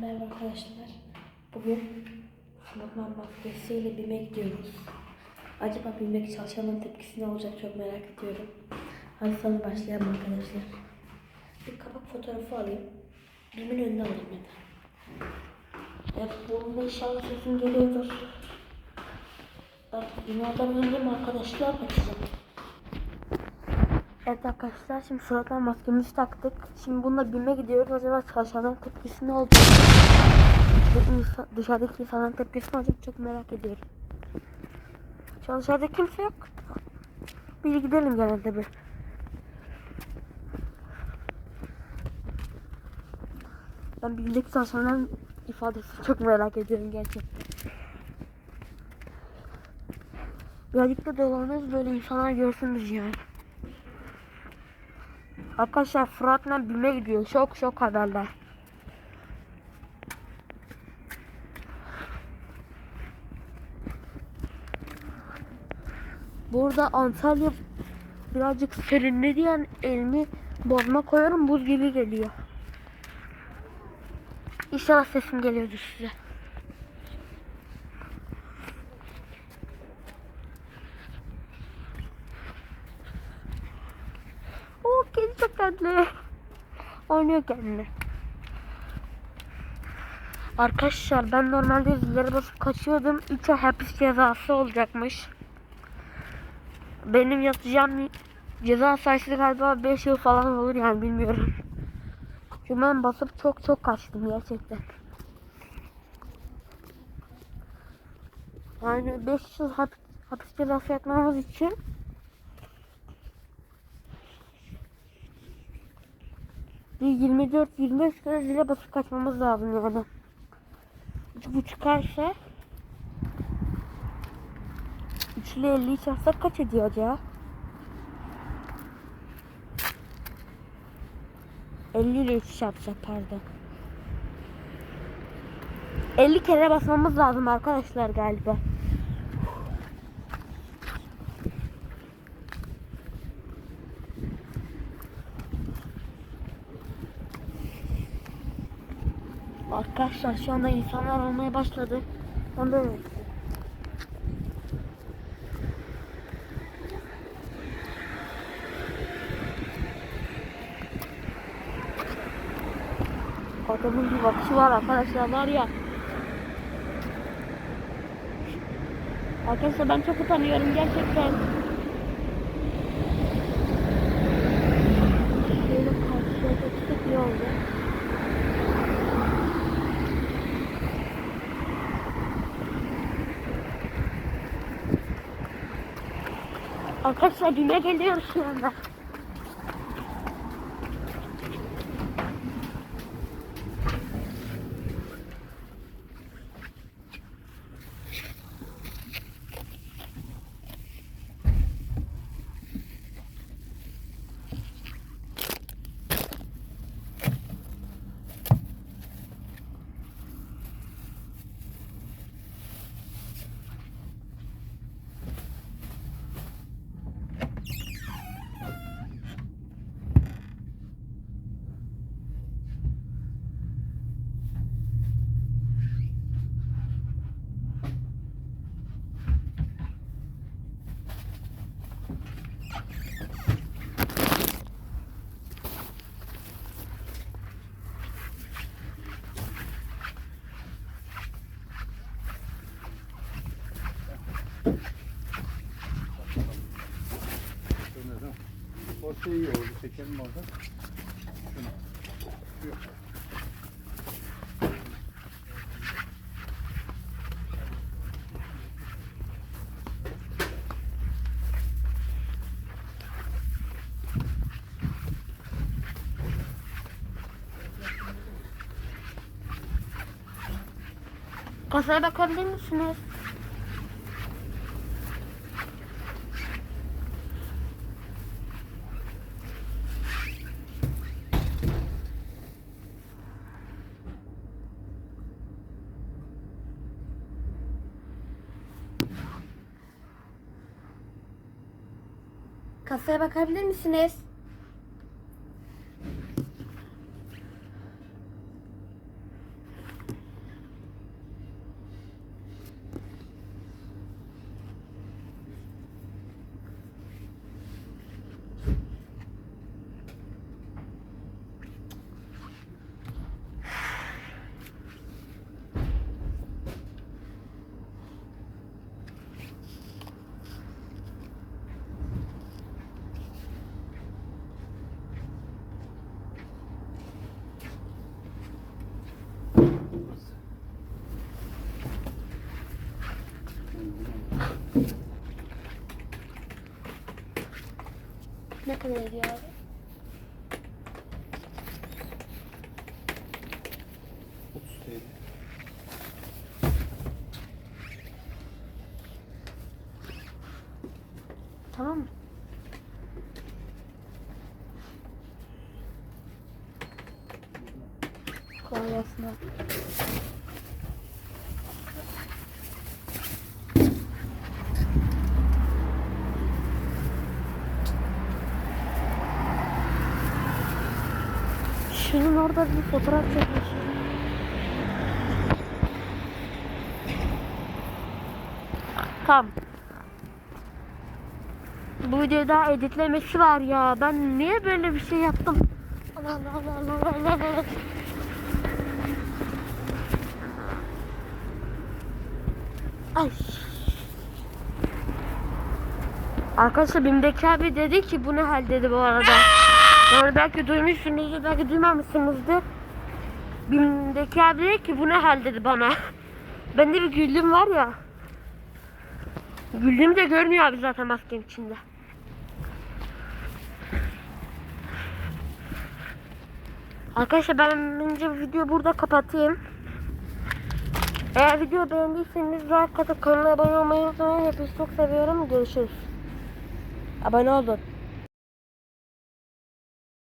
Merhaba arkadaşlar. Bugün Fırlatman maskesiyle BİM'e gidiyoruz. Acaba BİM'deki çalışanların tepkisi ne olacak çok merak ediyorum. Hadi sana başlayalım arkadaşlar. Bir kapak fotoğrafı alayım. BİM'in önüne alayım ya da. Evet, bu inşallah sesim geliyordur. BİM'den önce mi arkadaşlar açacağım. Evet arkadaşlar şimdi suratına maskemizi taktık. Şimdi bununla BİM'e gidiyoruz. Acaba çalışanların tepkisi ne olacak? Dışarıdaki insanların tepkisi ne olacak çok merak ediyorum. Çalışanda kimse yok. Bir gidelim genelde bir. Ben BİM'deki çalışanların ifadesini çok merak ediyorum gerçekten. Birazcık da dolanıyoruz böyle insanlar görsünüz yani. Arkadaşlar Fırat'la BİM'e gidiyor. Şok şok haberler. Burada Antalya birazcık serinledi yani elimi bozma koyuyorum buz gibi geliyor. İnşallah sesim geliyordur size. Çok tatlı. Oynuyor kendine. Arkadaşlar ben normalde zillere basıp kaçıyordum. 3 ay hapis cezası olacakmış. Benim yatacağım ceza sayısı galiba 5 yıl falan olur yani bilmiyorum. Çünkü ben basıp çok çok kaçtım gerçekten. Yani 5 yıl hapis, hapis cezası yatmamız için bir 24-25 kere zile basıp kaçmamız lazım yani. Bu çıkarsa 3 ile 50'yi çarpsak kaç ediyor acaba? 50 ile 3 çarpsak pardon. 50 kere basmamız lazım arkadaşlar galiba. Arkadaşlar şu anda insanlar olmaya başladı. Ondan öyle. Adamın bir bakışı var arkadaşlar var ya. Arkadaşlar ben çok utanıyorum gerçekten. Şöyle karşıya geçtik iyi oldu. Arkadaşlar düğme geliyor şu anda. O şey iyi oldu. Çekelim orada. Şunu. Şu. Kasaya bakabilir misiniz? Kasaya bakabilir misiniz? Ne kadar ediyor abi? Tamam mı? Kolay gelsin. Şunun orada bir fotoğraf çekmiş. Tamam. Bu videoda daha editlemesi var ya. Ben niye böyle bir şey yaptım? Allah Allah Allah Allah Allah Allah. Ay. Arkadaşlar BİM'deki abi dedi ki bu ne hal dedi bu arada. Yani belki duymuşsunuzdur belki duymamışsınızdır. BİM'deki abi dedi ki bu ne hal dedi bana. Ben de bir güldüm var ya. Güldüğümü de görmüyor abi zaten maskenin içinde. Arkadaşlar ben bence bu videoyu burada kapatayım. Eğer video beğendiyseniz like atıp kanala abone olmayı unutmayın. Hepinizi çok seviyorum. Görüşürüz. Abone olun.